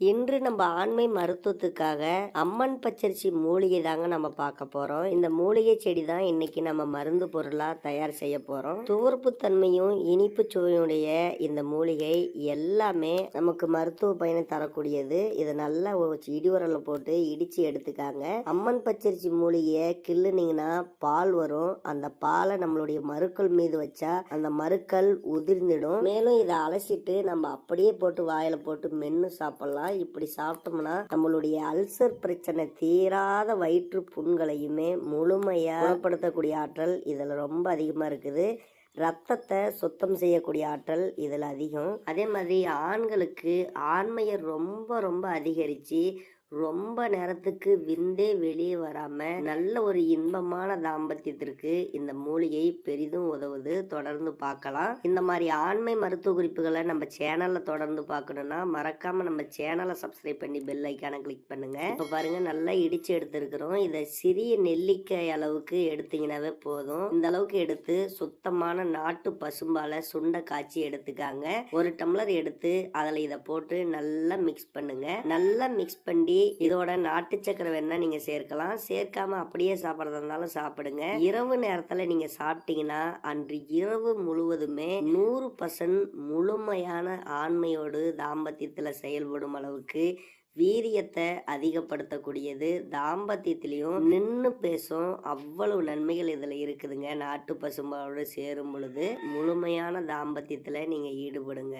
இன்று நம்ம ஆண்மை மருத்துவத்துக்காக அம்மன் பச்சரிசி மூலிகை தாங்க நம்ம பார்க்க போறோம். இந்த மூலிகை செடி தான் இன்னைக்கு நம்ம மருந்து பொருளா தயார் செய்ய போறோம். துவர்ப்பு தன்மையும் இனிப்பு சுவையுடைய இந்த மூலிகை எல்லாமே நமக்கு மருத்துவ பயனை தரக்கூடியது. இதை நல்லா இடி இடியுரல்ல போட்டு இடிச்சு எடுத்துக்காங்க. அம்மன் பச்சரிசி மூலிகையை கிள்ளுனீங்கன்னா பால் வரும். அந்த பாலை நம்மளுடைய மருக்கள் மீது வச்சா அந்த மருக்கள் உதிர்ந்திடும். மேலும் இதை அலசிட்டு நம்ம அப்படியே போட்டு வாயில போட்டு மென்னு சாப்பிடலாம். இப்படி சாப்பிட்டோம்னா நம்மளுடைய அல்சர் பிரச்சனை தீராத வயிற்று புண்களையுமே முழுமையா குணப்படுத்தக்கூடிய ஆற்றல் இதுல ரொம்ப அதிகமா இருக்குது. ரத்தத்தை சுத்தம் செய்யக்கூடிய ஆற்றல் இதில் அதிகம். அதே மாதிரி ஆண்களுக்கு ஆண்மையை ரொம்ப ரொம்ப அதிகரித்து ரொம்ப நேரத்துக்கு விந்தே வெளியே வராம நல்ல ஒரு இன்பமான தாம்பத்தியத்திற்கு இந்த மூலிகை பெரிதும் உதவுது. தொடர்ந்து பார்க்கலாம். இந்த மாதிரி ஆண்மை மருத்துவ குறிப்புகளை நம்ம சேனல்ல தொடர்ந்து பார்க்கணும்னா மறக்காம நம்ம சேனலை சப்ஸ்கிரைப் பண்ணி பெல் ஐக்கான கிளிக் பண்ணுங்க. இப்போ பாருங்க நல்லா இடிச்சு எடுத்திருக்கிறோம். இதை சிறிய நெல்லிக்காய் அளவுக்கு எடுத்தீங்கன்னாவே போதும். இந்த அளவுக்கு எடுத்து சுத்தமான நாட்டு பசும்பாலை சுண்டை காய்ச்சி எடுத்துக்காங்க. ஒரு டம்ளர் எடுத்து அதில் இதை போட்டு நல்லா மிக்ஸ் பண்ணுங்க. நல்லா மிக்ஸ் பண்ணி இதோட நாட்டு சக்கரை வேணா நீங்க சேர்க்கலாம். சேர்க்காம அப்படியே சாப்பிட்றதா இருந்தாலும் சாப்பிடுங்க. இரவு நேரத்துல நீங்க சாப்பிட்டீங்கன்னா அன்று இரவு முழுவதுமே நூறு பர்சன்ட் முழுமையான ஆண்மையோடு தாம்பத்தியத்துல செயல்படும் அளவுக்கு வீரியத்தை அதிகப்படுத்தக்கூடியது. தாம்பத்தியத்திலையும் நின்று பேசும் அவ்வளவு நன்மைகள் இதில் இருக்குதுங்க. நாட்டு பசும்பாலோடு சேரும் பொழுது முழுமையான தாம்பத்தியத்தில் நீங்கள் ஈடுபடுங்க.